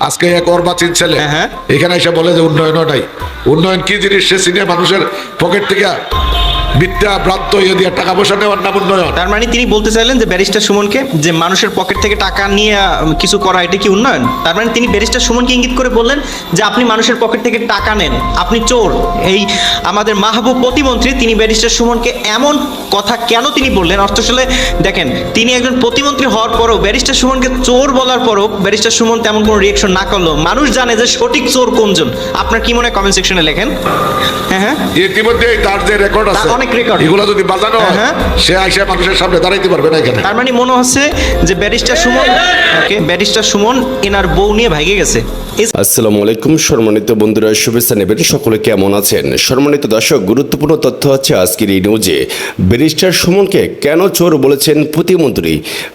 আজকে এক অর্বাচীন ছেলে হ্যাঁ, হ্যাঁ। এখানে এসে বলে যে উন্নয়ন নাই উন্নয়ন কি জিনিস সে সিনে মানুষের পকেট থেকে বিদ্যা ভ্রান্ত ইয়ে দিয়ে টাকা পয়সা নেওয়ার নাম উন্নয়ন তার মানে তিনি বলতে চাইলেন যে ব্যারিস্টার সুমনকে যে মানুষের পকেট থেকে টাকা নিয়ে কিছু করা এটা কি উন্নয়ন? তার মানে তিনি ব্যারিস্টার সুমনকে ইঙ্গিত করে বললেন যে আপনি মানুষের পকেট থেকে টাকা নেন আপনি চোর। এই আমাদের মাহবুব প্রতিমন্ত্রী তিনি ব্যারিস্টার সুমনকে এমন কথা কেন তিনি বললেন? আসলে দেখেন তিনি একজন প্রতিমন্ত্রী হওয়ার পরও ব্যারিস্টার সুমনকে চোর বলার পরও ব্যারিস্টার সুমন তেমন কোনো রিয়েকশন না করল। মানুষ জানে যে সঠিক চোর কোনজন। আপনার কি মনে হয় কমেন্ট সেকশনে লেখেন? হ্যাঁ হ্যাঁ। ইতিমধ্যে তার যে রেকর্ড আছে। অনেক record। এগুলো যদি বাজানো হ্যাঁ, হ্যাঁ। সে আইসা মানুষের সামনে দাঁড়াইতে পারবে না এখানে। তার মানে মনে হচ্ছে যে barrister Suman okay barrister Suman এনার বউ নিয়ে ভাগে গেছে। আসসালামু আলাইকুম সম্মানিত বন্ধুরা শুভেচ্ছা নেবেন। সকলে কেমন আছেন? সম্মানিত দর্শক গুরুত্বপূর্ণ তথ্য হচ্ছে আজকের এই নিউজে ব্যারিস্টার সুমনকে কেন চোর বলেছেন প্রতিমন্ত্রী?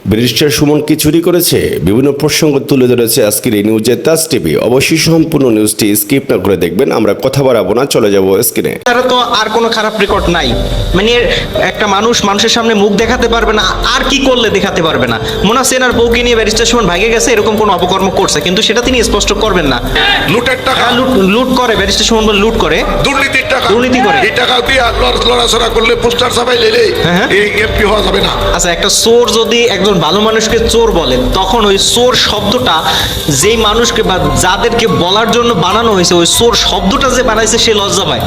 ব্যারিস্টার সুমন কি চুরি করেছে? বিভিন্ন প্রসঙ্গ তুলে ধরেছে আজকের এই নিউজে তাজ টিভি অবশ্যই সম্পূর্ণ নিউজটি স্কিপ না করে দেখবেন। আমরা কথা বাড়াবো না চলে যাব স্ক্রিনে তারা তো আর কোনো খারাপ রেকর্ড নাই। মানে একটা মানুষ মানুষের সামনে মুখ দেখাতে পারবে না আর কি করলে দেখাতে পারবে না? মনে হচ্ছে এনার বউকে নিয়ে ব্যারিস্টার সুমন ভাগে গেছে এরকম কোনো অপকর্ম করছে কিন্তু সেটা তিনি স্পষ্ট করবেন না। লুটের টাকা। লুট লুট করে ব্যারিস্টার সুমন বলে লুট করে। দুর্নীতির টাকা। দুর্নীতি করে। এই টাকা দিয়ে লড়- লড়াচড়া করলে পোস্টার ছাপাই লেলে হ্যাঁ, হ্যাঁ। এই এমপি হওয়া যাবে না। আচ্ছা একটা চোর যদি একজন ভালো মানুষকে চোর বলে তখন ওই চোর শব্দটা যেই মানুষকে বা যাদেরকে বলার জন্য বানানো হয়েছে ওই চোর শব্দটা যে বানাইছে সে লজ্জা পায়।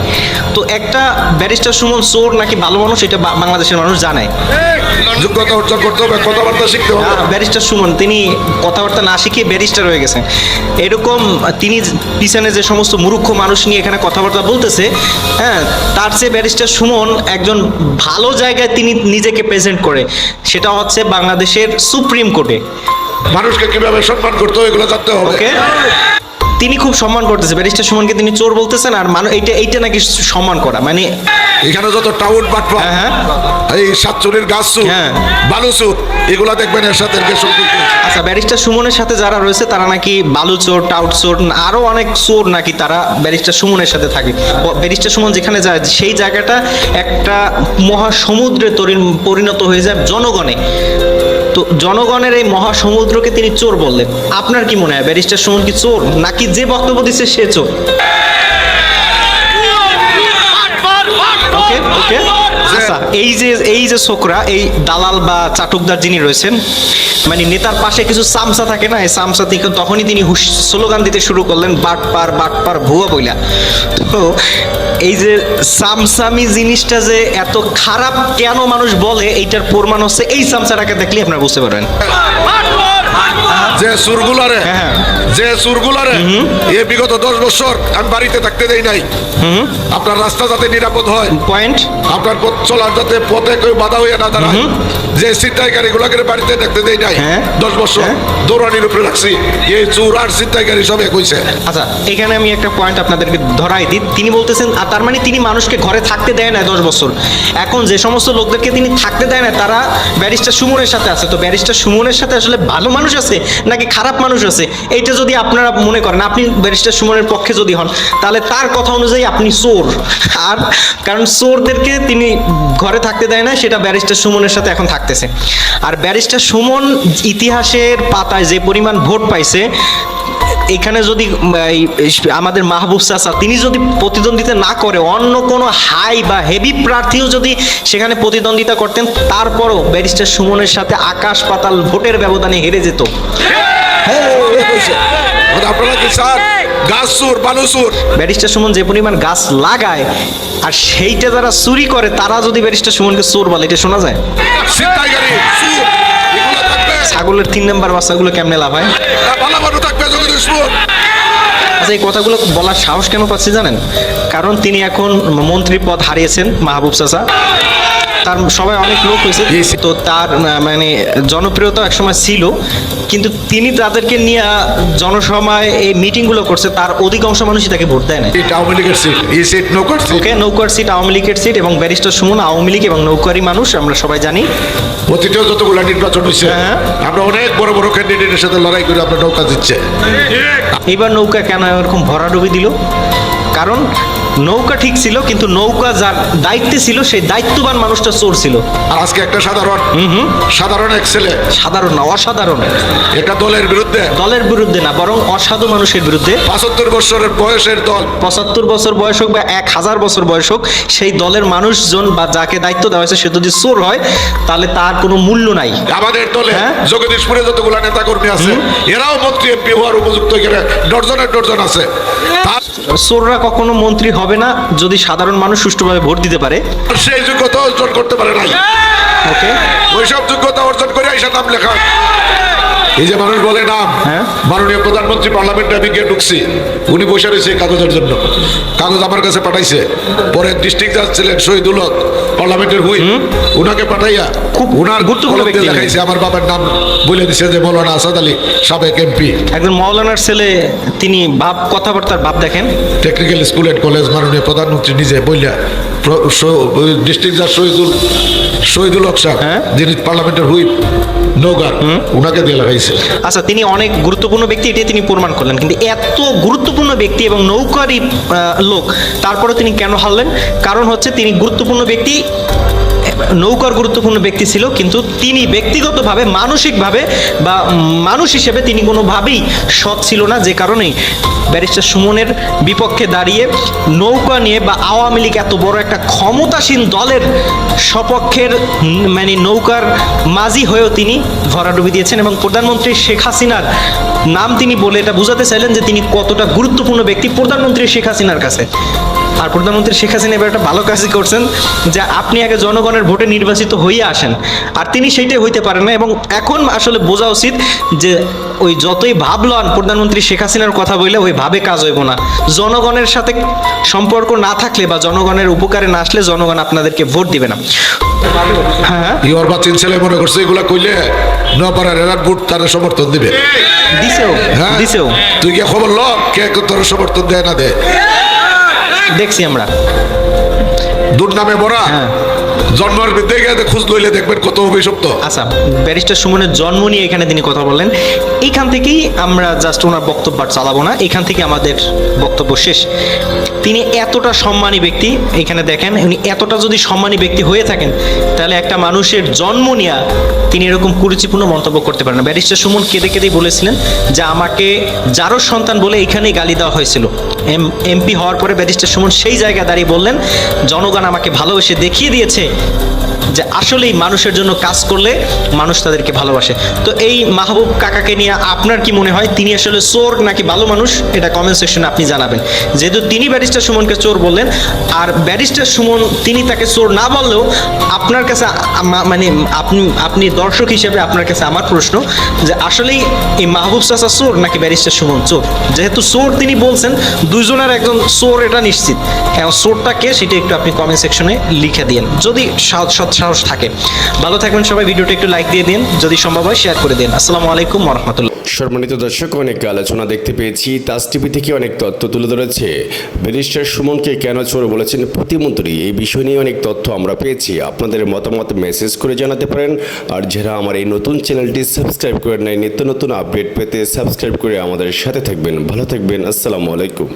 তো একটা ব্যারিস্টার সুমন চোর নাকি ভালো মানুষ এটা বাংলাদেশের মানুষ জানে। যোগ্যতা অর্জন করতে হবে কথাবার্তা শিখতে হবে। ব্যারিস্টার সুমন তিনি কথাবার্তা না শিখিয়ে ব্যারিস্টার হয়ে গেছেন। এরকম তিনি পিছনে যে সমস্ত মূর্খ মানুষ নিয়ে এখানে কথাবার্তা বলতেছে হ্যাঁ তার চেয়ে ব্যারিস্টার সুমন একজন ভালো জায়গায় তিনি নিজেকে প্রেজেন্ট করে। সেটা হচ্ছে বাংলাদেশের সুপ্রিম কোর্টে। মানুষকে কীভাবে সম্মান করতে হবে এগুলো জানতে হবে। তিনি খুব সম্মান করতেছে। ব্যারিস্টার সুমনকে তিনি চোর বলতেছেন আর মানুষ এইটা এইটা নাকি সম্মান করা। মানে এখানে যত টাউট বাটপা হ্যাঁ, এই সাতচুরির গাছ সুর হ্যাঁ। বালু সুর এগুলা দেখবেন এর সাথে আচ্ছা ব্যারিস্টার সুমনের সাথে যারা রয়েছে তারা নাকি বালু চোর টাউট চোর আরও অনেক চোর নাকি তারা ব্যারিস্টার সুমনের সাথে থাকে। ব্যারিস্টার সুমন যেখানে যায় সেই জায়গাটা একটা মহাসমুদ্রে তরিন- পরিণত হয়ে যায় জনগণে। তো জনগণের এই মহাসমুদ্রকে তিনি চোর বললেন। আপনার কি মনে হয় ব্যারিস্টার সুমন কি চোর নাকি যে বক্তব্য দিচ্ছে সে চোর? ওকে ওকে আচ্ছা এই যে এই যে ছোকরা এই দালাল বা চাটুকদার যিনি রয়েছেন মানে নেতার পাশে কিছু সামসা থাকে না এই সামসা থেকে তখনই তিনি স্লোগান দিতে শুরু করলেন বাট পার বাট পার ভুয়া বইলা। তো এই যে সামসামি জিনিসটা যে এত খারাপ কেন মানুষ বলে এইটার প্রমাণ হচ্ছে এই সামসাটাকে দেখলে আপনারা বুঝতে পারবেন। যে সুরগুলারে হ্যাঁ। যে সুরগুলারে এ বিগত দশ বছর আমি বাড়িতে থাকতে দেই নাই। আপনার রাস্তা যাতে নিরাপদ হয় পয়েন্ট আপনার পথ চলার যাতে পথে কেউ বাধা হইয়া না দাঁড়ায় যে ছিনতাইকারী গুলাকে বাড়িতে দেখতে দেই নাই হ্যাঁ। দশ বছর হ্যাঁ। দৌড়ানির উপরে রাখছি। এই চুর আর ছিনতাইকারী সব এক হইছে। আচ্ছা এখানে আমি একটা পয়েন্ট আপনাদেরকে ধরাই দিই। তিনি বলতেছেন আর তার মানে তিনি মানুষকে ঘরে থাকতে দেয় না দশ বছর। এখন যে সমস্ত লোকদেরকে তিনি থাকতে দেয় না তারা ব্যারিস্টার সুমনের সাথে আছে। তো ব্যারিস্টার সুমনের সাথে আসলে ভালো মানুষ আছে নাকি খারাপ মানুষ আছে? এইটা যদি আপনারা মনে করেন, আপনি ব্যারিস্টার সুমনের পক্ষে যদি হন, তাহলে তার কথা অনুযায়ী আপনি চোর। আর কারণ চোরদেরকে তিনি ঘরে থাকতে দেয় না, সেটা ব্যারিস্টার সুমনের সাথে এখন থাকতেছে। আর ব্যারিস্টার সুমন ইতিহাসের পাতায় যে পরিমাণ ভোট পাইছে এখানে যদি আমাদের মাহবুব চাচা তিনি যদি প্রতিদ্বন্দ্বিতা না করে অন্য কোনো হাই বা হেভি প্রার্থীও যদি সেখানে প্রতিদ্বন্দ্বিতা করতেন তারপরও ব্যারিস্টার সুমনের সাথে আকাশ পাতাল ভোটের ব্যবধানে হেরে যেত। আপনারা কি স্যার গাছ সুর ব্যারিস্টার সুমন যে পরিমাণ গাছ লাগায় আর সেইটা যারা চুরি করে তারা যদি ব্যারিস্টার সুমনকে চোর বলে এটা শোনা যায়? ছাগলের তিন নাম্বার বাচ্চাগুলো কেমনে লাভ হয় আচ্ছা এই কথাগুলো বলার সাহস কেন পাচ্ছি জানেন? কারণ তিনি এখন মন্ত্রী পদ হারিয়েছেন মাহবুব চাচা। তার সবাই অনেক লোক হয়েছে। তো তার মানে জনপ্রিয়তা একসময় ছিল। কিন্তু তিনি তাদেরকে নিয়ে জনসভায় এই মিটিংগুলো করছে তার অধিকাংশ মানুষই তাকে ভোট দেয় না এটা আওয়ামী লীগের সিট এই সিট নৌকার সিট ওকে নৌকার সিট আওয়ামী লীগের সিট এবং ব্যারিস্টার সুমন আওয়ামী লীগ এবং নৌকারি মানুষ আমরা সবাই জানি। অতীতেও যতগুলো নির্বাচন হয়েছে হ্যাঁ। আমরা অনেক বড় বড় ক্যান্ডিডেটের সাথে লড়াই করে আপনার নৌকা দিচ্ছে। এইবার নৌকা কেন এরকম ভরাডুবি দিল? কারণ নৌকা ঠিক ছিল কিন্তু নৌকা যার দায়িত্বে ছিল সেই দায়িত্ববান মানুষটা চোর ছিল। আর আজকে একটা সাধারণ। সাধারণ এক ছেলে। সাধারণ না অসাধারণ। একটা দলের বিরুদ্ধে। দলের বিরুদ্ধে না বরং অসাধু মানুষের বিরুদ্ধে। পঁচাত্তর বছরের বয়সের দল। পঁচাত্তর বছর বয়স হোক বা এক হাজার বছর বয়স হোক সেই দলের মানুষজন বা যাকে দায়িত্ব দেওয়া হয়েছে সে যদি চোর হয় তাহলে তার কোনো মূল্য নাই। আমাদের দলে হ্যাঁ? জগদীশপুরে যতগুলো নেতা কর্মী আছে এরাও মন্ত্রী এমপি হওয়ার উপযুক্ত এখানে ডর্জনের ডর্জন আছে। চোররা কখনো মন্ত্রী হবে না যদি সাধারণ মানুষ সুষ্ঠুভাবে ভোট দিতে পারে। সেই যোগ্যতা অর্জন করতে পারে না ওকে ওইসব যোগ্যতা অর্জন করে এইসব নাম লেখা এই যে মানুষ বলে নাম হ্যাঁ। মাননীয় প্রধানমন্ত্রী পার্লামেন্টে আমি গিয়ে ঢুকছি। উনি বসে রয়েছে কাগজের জন্য। কাগজ আমার কাছে পাঠাইছে। পরে ডিস্ট্রিক্ট জাজ ছিলেন শহীদুল হক পার্লামেন্টের হুই। উনাকে পাঠাইয়া খুব উনার গুরুত্বপূর্ণ ব্যক্তি। দেখাইছে। আমার বাবার নাম বলে দিছে যে মৌলানা আসাদ আলী সাবেক এমপি একজন মৌলানার ছেলে তিনি ভাব কথাবার্তার ভাব দেখেন? টেকনিক্যাল স্কুল অ্যান্ড কলেজ মাননীয় প্রধানমন্ত্রী নিজে বইলা ডিস্ট্রিক্ট জাজ শহীদুল শহীদুল হক সাহেব হ্যাঁ। যিনি পার্লামেন্টের হুইপ নৌকার ওনাকে দিয়ে লাগাইছে। আচ্ছা তিনি অনেক গুরুত্বপূর্ণ ব্যক্তি এটাই তিনি প্রমাণ করলেন। কিন্তু এত গুরুত্বপূর্ণ ব্যক্তি এবং নৌকারই লোক তারপরে তিনি কেন হারলেন? কারণ হচ্ছে তিনি গুরুত্বপূর্ণ ব্যক্তি নৌকার গুরুত্বপূর্ণ ব্যক্তি ছিল, কিন্তু তিনি ব্যক্তিগতভাবে, মানসিকভাবে বা মানুষ হিসেবে তিনি কোনোভাবেই সৎ ছিল না, যে কারণেই ব্যারিস্টার সুমনের বিপক্ষে দাঁড়িয়ে নৌকা নিয়ে বা আওয়ামী লীগ এত বড় একটা ক্ষমতাসীন দলের সপক্ষের মানে নৌকার মাঝি হয়েও তিনি ভরাডুবি দিয়েছেন এবং প্রধানমন্ত্রী শেখ হাসিনার নাম তিনি বলে এটা বোঝাতে চাইলেন যে তিনি কতটা গুরুত্বপূর্ণ ব্যক্তি প্রধানমন্ত্রী শেখ হাসিনার কাছে। আর প্রধানমন্ত্রী শেখ হাসিনা এবার একটা ভালো কাজই করছেন যে আপনি আগে জনগণের ভোটে নির্বাচিত হয়ে আসেন। আর তিনি সেইটাই হইতে পারেন না এবং এখন আসলে বোঝা উচিত যে ওই যতই ভাবলন প্রধানমন্ত্রী শেখ হাসিনার কথা বললে ওই ভাবে কাজ হইব না। জনগণের সাথে সম্পর্ক না থাকলে বা জনগণের উপকারে না আসলে জনগণ আপনাদেরকে ভোট দিবে না। হ্যাঁ হ্যাঁ। ইওর বাচ্চিন ছেলে মনে করছে এগুলা কইলে নপাড়ার তার সমর্থন দিবে। দিছেও হ্যাঁ। দিছেও। তুই গিয়ে খবর ল কে তোর সমর্থন দেয় না দে দেখছি আমরা দুধ নামে বড়া হ্যাঁ। জন্মের গিয়ে খোঁজ লইলে দেখবেন কত অভিশপ্ত আচ্ছা ব্যারিস্টার সুমনের জন্ম নিয়ে এখানে তিনি কথা বললেন। এইখান থেকেই আমরা জাস্ট ওনার বক্তব্য চালাবো না। এখান থেকে আমাদের বক্তব্য শেষ। তিনি এতটা সম্মানী ব্যক্তি, এখানে দেখেন, উনি এতটা যদি সম্মানী ব্যক্তি হয়ে থাকেন, তাহলে একটা মানুষের জন্ম নিয়ে তিনি এরকম কুরুচিপূর্ণ মন্তব্য করতে পারেন ব্যারিস্টার সুমন কেঁদে কেঁদেই বলেছিলেন যে, আমাকে যারও সন্তান বলে এখানেই গালি দেওয়া হয়েছিল। এম, এমপি হওয়ার পরে ব্যারিস্টার সুমন সেই জায়গায় দাঁড়িয়ে বললেন, জনগণ আমাকে ভালোবেসে দেখিয়ে দিয়েছে Yeah. যে আসলেই মানুষের জন্য কাজ করলে মানুষ তাদেরকে ভালোবাসে। তো এই মাহবুব কাকাকে নিয়ে আপনার কি মনে হয়? তিনি আসলে চোর নাকি ভালো মানুষ? এটা কমেন্ট সেকশনে আপনি জানাবেন। যেহেতু তিনি ব্যারিস্টার সুমনকে চোর বললেন, আর ব্যারিস্টার সুমন তিনি তাকে চোর না বললেও আপনার কাছে মানে আপনি আপনি দর্শক হিসেবে আপনার কাছে আমার প্রশ্ন যে আসলেই এই মাহবুব চাচা চোর নাকি ব্যারিস্টার সুমন চোর? যেহেতু চোর তিনি বলছেন, দুইজনের একজন চোর এটা নিশ্চিত। হ্যাঁ চোরটা কে সেটা একটু আপনি কমেন্ট সেকশনে লিখে দিন যদি সৎ সাহস থাকে। ভালো থাকবেন সবাই, ভিডিওটা একটু লাইক দিয়ে দিন, যদি সম্ভব হয় শেয়ার করে দিন। আসসালামু আলাইকুম রহমতুল্লাহ। সম্মানিত দর্শক অনেক আলোচনা দেখতে পেয়েছি। তাজ টিভি থেকে অনেক তথ্য তুলে ধরেছে। ব্যারিস্টার সুমনকে কেন চোর বলেছেন প্রতিমন্ত্রী? এই বিষয় নিয়ে অনেক তথ্য আমরা পেয়েছি। আপনাদের মতামত মেসেজ করে জানাতে পারেন। আর যারা আমার এই নতুন চ্যানেলটি সাবস্ক্রাইব করে নেয় নিত্য নতুন আপডেট পেতে সাবস্ক্রাইব করে আমাদের সাথে থাকবেন। ভালো থাকবেন। আসসালামু আলাইকুম।